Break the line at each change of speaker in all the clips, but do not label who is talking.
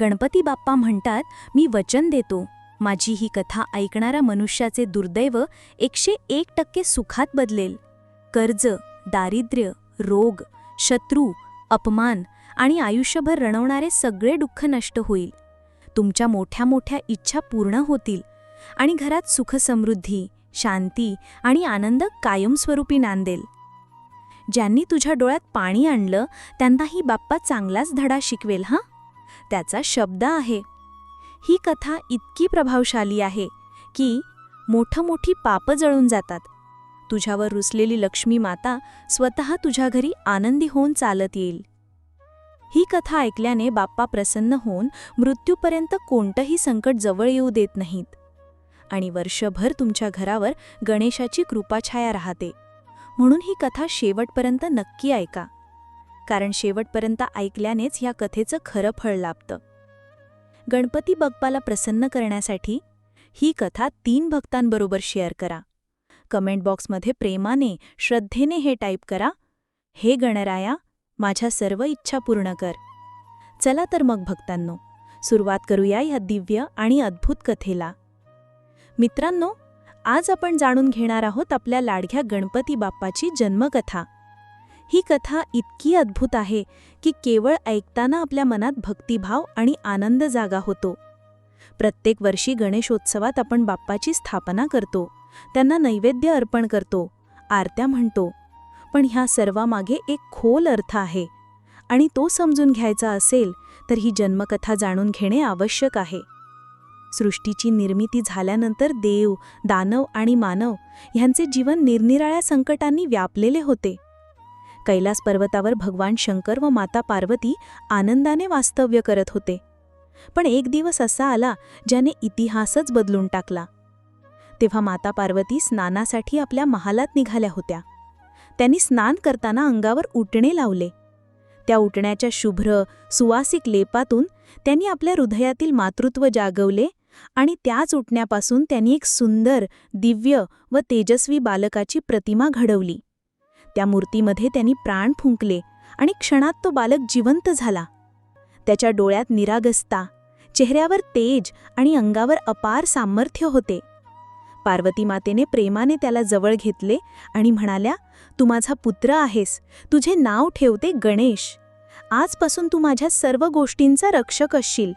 गणपती बाप्पा म्हणतात मी वचन देतो. माझी ही कथा ऐकणाऱ्या मनुष्याचे दुर्दैव एकशे एक टक्के सुखात बदलेल. कर्ज दारिद्र्य रोग शत्रू अपमान आणि आयुष्यभर रणवणारे सगळे दुःख नष्ट होईल. तुमच्या मोठ्या मोठ्या इच्छा पूर्ण होतील आणि घरात सुखसमृद्धी शांती आणि आनंद कायमस्वरूपी नांदेल. ज्यांनी तुझ्या डोळ्यात पाणी आणलं त्यांना ही बाप्पा चांगलाच धडा शिकवेल हां? त्याचा शब्द आहे. ही कथा इतकी प्रभावशाली आहे की मोठं मोठी पापं जळून जातात. तुझ्यावर रुसलेली लक्ष्मी माता स्वतः तुझ्या घरी आनंदी होऊन चालत येईल. ही कथा ऐकल्याने बाप्पा प्रसन्न होऊन मृत्यूपर्यंत कोणतंही संकट जवळ येऊ देत नाहीत. आणि वर्षभर तुमच्या घरावर गणेशाची कृपाछाया राहते. म्हणून ही कथा शेवटपर्यंत नक्की ऐका. कारण शेवटपर्यंत ऐकल्यानेच ह्या कथेचं खरं फळ लाभतं. गणपती बप्पाला प्रसन्न करण्यासाठी ही कथा तीन भक्तांबरोबर शेअर करा. कमेंट बॉक्समध्ये प्रेमाने श्रद्धेने हे टाईप करा. हे गणराया माझ्या सर्व इच्छा पूर्ण कर. चला तर मग भक्तांनो सुरुवात करूया या दिव्य आणि अद्भुत कथेला. मित्रांनो आज आपण जाणून घेणार आहोत आपल्या लाडघ्या गणपती बाप्पाची जन्मकथा. ही कथा इतकी अद्भुत आहे की केवळ ऐकताना आपल्या मनात भक्तिभाव आणि आनंद जागा होतो. प्रत्येक वर्षी गणेशोत्सवात आपण बाप्पाची स्थापना करतो. त्यांना नैवेद्य अर्पण करतो. आरत्या म्हणतो. पण ह्या सर्वामागे एक खोल अर्थ आहे. आणि तो समजून घ्यायचा असेल तर ही जन्मकथा जाणून घेणे आवश्यक आहे. सृष्टीची निर्मिती झाल्यानंतर देव दानव आणि मानव ह्यांचे जीवन निरनिराळ्या संकटांनी व्यापलेले होते. कैलास पर्वतावर भगवान शंकर व माता पार्वती आनंदाने वास्तव्य करत होते. पण एक दिवस असा आला ज्याने इतिहासच बदलून टाकला. तेव्हा माता पार्वती स्नानासाठी आपल्या महालात निघाल्या होत्या. त्यांनी स्नान करताना अंगावर उटणे लावले. त्या उटण्याच्या शुभ्र सुवासिक लेपातून त्यांनी आपल्या हृदयातील मातृत्व जागवले आणि त्याच उठण्यापासून त्यांनी एक सुंदर दिव्य व तेजस्वी बालकाची प्रतिमा घडवली. त्या मूर्तीमध्ये त्यांनी प्राण फुंकले आणि क्षणात तो बालक जिवंत झाला. त्याच्या डोळ्यात निरागसता चेहऱ्यावर तेज आणि अंगावर अपार सामर्थ्य होते. पार्वती मातेने प्रेमाने त्याला जवळ घेतले आणि म्हणाल्या तू माझा पुत्र आहेस. तुझे नाव ठेवते गणेश. आजपासून तू माझ्या सर्व गोष्टींचा रक्षक असशील.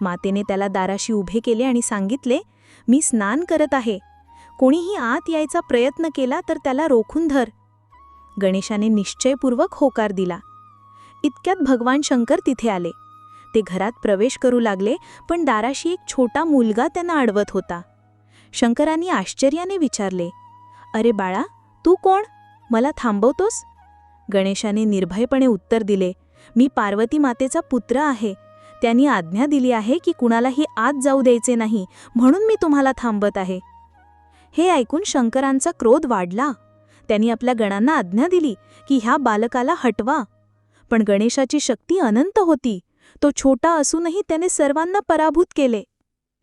मातेने त्याला दाराशी उभे केले आणि सांगितले मी स्नान करत आहे. कोणीही आत यायचा प्रयत्न केला तर त्याला रोखून धर. गणेशाने निश्चयपूर्वक होकार दिला. इतक्यात भगवान शंकर तिथे आले. ते घरात प्रवेश करू लागले पण दाराशी एक छोटा मुलगा त्यांना अडवत होता. शंकरांनी आश्चर्याने विचारले अरे बाळा तू कोण? मला थांबवतोस? गणेशाने निर्भयपणे उत्तर दिले मी पार्वती मातेचा पुत्र आहे. त्यांनी आज्ञा दिली आहे की कुणालाही आत जाऊ द्यायचे नाही म्हणून मी तुम्हाला थांबत आहे. हे ऐकून शंकरांचा क्रोध वाढला. त्यांनी आपल्या गणांना आज्ञा दिली की ह्या बालकाला हटवा. पण गणेशाची शक्ती अनंत होती. तो छोटा असूनही त्याने सर्वांना पराभूत केले.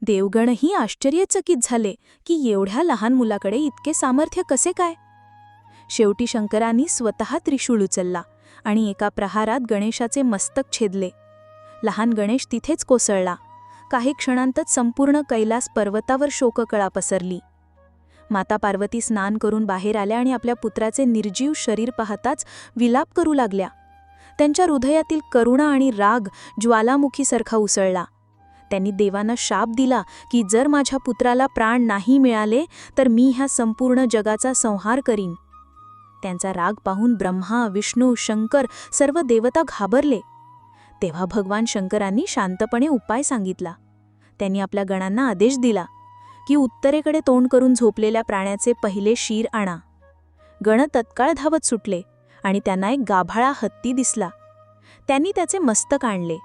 देवगणही आश्चर्यचकित झाले की एवढ्या लहान मुलाकडे इतके सामर्थ्य कसे काय? शेवटी शंकरांनी स्वतः त्रिशूळ उचलला आणि एका प्रहारात गणेशाचे मस्तक छेदले. लहान गणेश तिथेच कोसळला. काही क्षणांतच संपूर्ण कैलास पर्वतावर शोककळा पसरली. माता पार्वती स्नान करून बाहेर आल्या आणि आपल्या पुत्राचे निर्जीव शरीर पाहताच विलाप करू लागल्या. त्यांच्या हृदयातील करुणा आणि राग ज्वालामुखीसारखा उसळला. त्यांनी देवांना शाप दिला की जर माझ्या पुत्राला प्राण नाही मिळाले तर मी ह्या संपूर्ण जगाचा संहार करीन. त्यांचा राग पाहून ब्रह्मा विष्णू शंकर सर्व देवता घाबरले. तेव्हा भगवान शंकरांनी शांतपणे उपाय सांगितला. त्यांनी आपल्या गणांना आदेश दिला. की उत्तरेकडे तोंड करून झोपलेल्या प्राण्याचे पहिले शीर आणा. गण तत्काळ धावत सुटले आणि त्यांना एक गाभाळा हत्ती दिसला. त्यांनी त्याचे मस्तक आणले.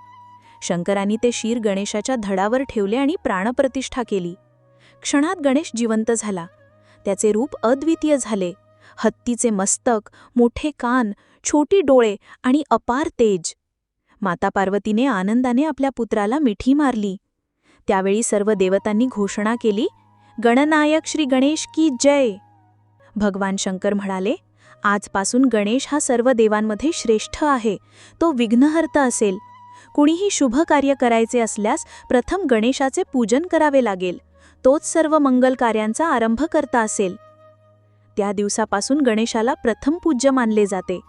शंकरांनी ते शीर गणेशाच्या धडावर ठेवले आणि प्राणप्रतिष्ठा केली. क्षणात गणेश जिवंत झाला. त्याचे रूप अद्वितीय झाले. हत्तीचे मस्तक मोठे कान छोटी डोळे आणि अपार तेज. माता पार्वतीने आनंदाने आपल्या पुत्राला मिठी मारली. त्यावेळी सर्व देवतांनी घोषणा केली गणनायक श्री गणेश की जय. भगवान शंकर म्हणाले आजपासून गणेश हा सर्व देवांमध्ये श्रेष्ठ आहे तो विघ्नहर्ता असेल. कुणीही शुभ कार्य करायचे असल्यास प्रथम गणेशाचे पूजन करावे लागेल. तोच सर्व मंगल कार्यांचा आरंभ करता असेल. त्या दिवसापासून गणेशाला प्रथम पूज्य मानले जाते.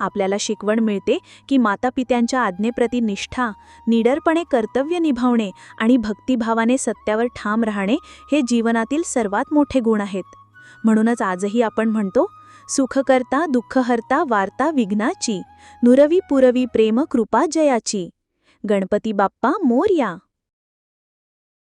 आपल्याला शिकवण मिळते की मातापित्यांच्या आज्ञेप्रती निष्ठा निडरपणे कर्तव्य निभावणे आणि भक्तिभावाने सत्यावर ठाम राहणे हे जीवनातील सर्वात मोठे गुण आहेत. म्हणूनच आजही आपण म्हणतो सुखकर्ता दुःखहर्ता वार्ता विघ्नाची नुरवी पुरवी प्रेम कृपा जयाची. गणपती बाप्पा मोर्या!